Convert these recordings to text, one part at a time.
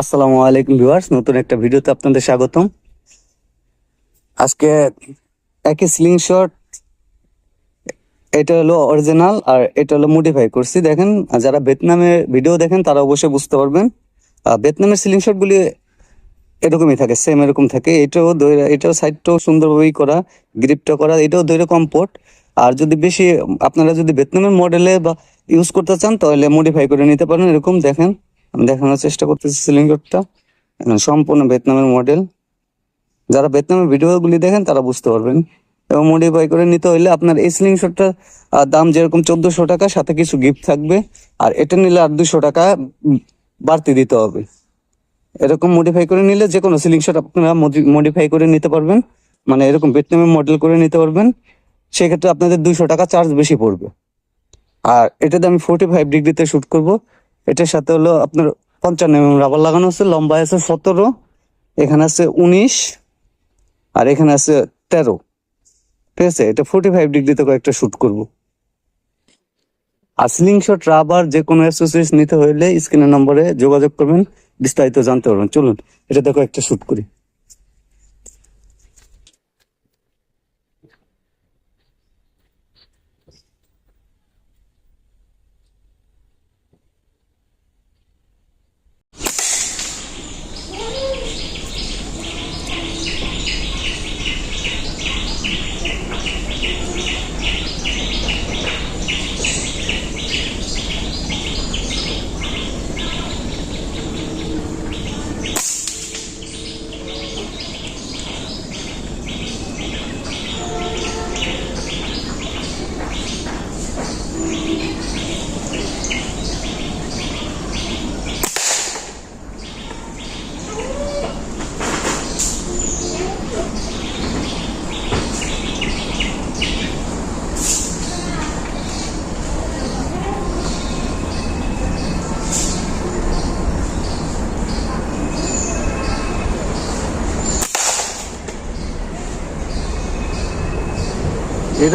আসসালামু আলাইকুম ভিউয়ার্স, নতুন একটা ভিডিওতে আপনাদের স্বাগতম। আজকে একই স্লিং শট এটা হলো অরিজিনাল আর এটা হলো মডিফাই করছি। দেখেন, যারা ভিয়েতনামের ভিডিও দেখেন, তারা অবশ্যই বুঝতে পারবেন। ভিয়েতনামের স্লিং শট গুলি এরকমই থাকে সেম এরকম থাকে। এটাও এটাও সাইডটাও সুন্দরভাবেই করা গ্রিপটা করা, এটাও দইরা কমফোর্ট আর যদি বেশি, আপনারা যদি ভিয়েতনামের মডেলে বা ইউজ করতে চান, তাহলে মডিফাই করে নিতে পারেন এরকম, দেখেন। আমি দেখানোর চেষ্টা করতেছি সিলিং শটটা সম্পূর্ণ ভিয়েতনামের মডেল যারা ভিয়েতনামের ভিডিওগুলি দেখেন, তারা বুঝতে পারবেন। এবং মডিফাই করে নিতে হইলে আপনার এই স্লিং শটটার দাম যেরকম চোদ্দশো টাকা, সাথে কিছু গিফট থাকবে। আর এটা নিলে আর দুশো টাকা বাড়তি দিতে হবে। এরকম মডিফাই করে নিলে যে কোনো সিলিং শট আপনারা মডিফাই করে নিতে পারবেন। মানে এরকম ভিয়েতনামের মডেল করে নিতে পারবেন। সেক্ষেত্রে আপনাদের দুশো টাকা চার্জ বেশি পড়বে। আর এটাতে আমি ফোর্টি ফাইভ ডিগ্রিতে শ্যুট করব। এটার সাথে হলো আপনার পঞ্চান্ন এমএম রাবার লাগানো আছে, লম্বা আছে সতেরো, এখানে আছে উনিশ, আর এখানে আছে তেরো। ঠিক আছে? এটা ফোর্টি ফাইভ ডিগ্রিতে কয়েকটা শ্যুট করব। আর স্লিং শট রাবার যে কোনো অ্যাসোসিয়েস নিতে হইলে স্ক্রিনের নম্বরে যোগাযোগ করবেন, বিস্তারিত জানতে পারবেন। চলুন, এটা দেখো একটা শুট করি।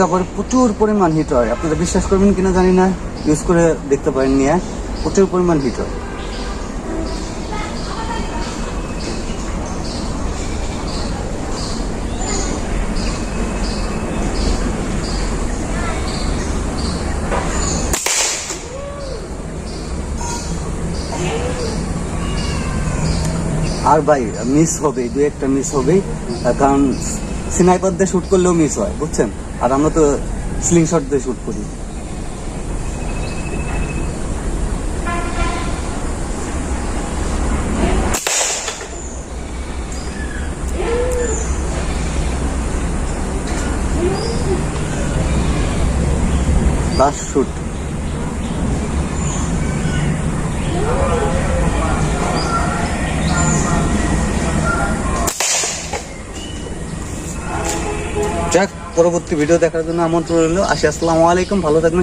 আবার প্রচুর পরিমাণ হিট হয়। আপনারা বিশ্বাস করবেন কিনা জানি না ইউজ করে দেখতে পারেন নিয়ে। প্রচুর পরিমাণ হিট হয়। আর ভাই মিস হবে দু একটা মিস হবে। কারণ স্নাইপার দিয়ে শ্যুট করলেও মিস হয়, বুঝছেন? আর আমরা তো স্লিং শট দিয়ে শ্যুট করি। লাস্ট শুট যাক পরবর্তী ভিডিও দেখার জন্য আমন্ত্রণ রইল। আসি আসসালামু আলাইকুম ভালো থাকবেন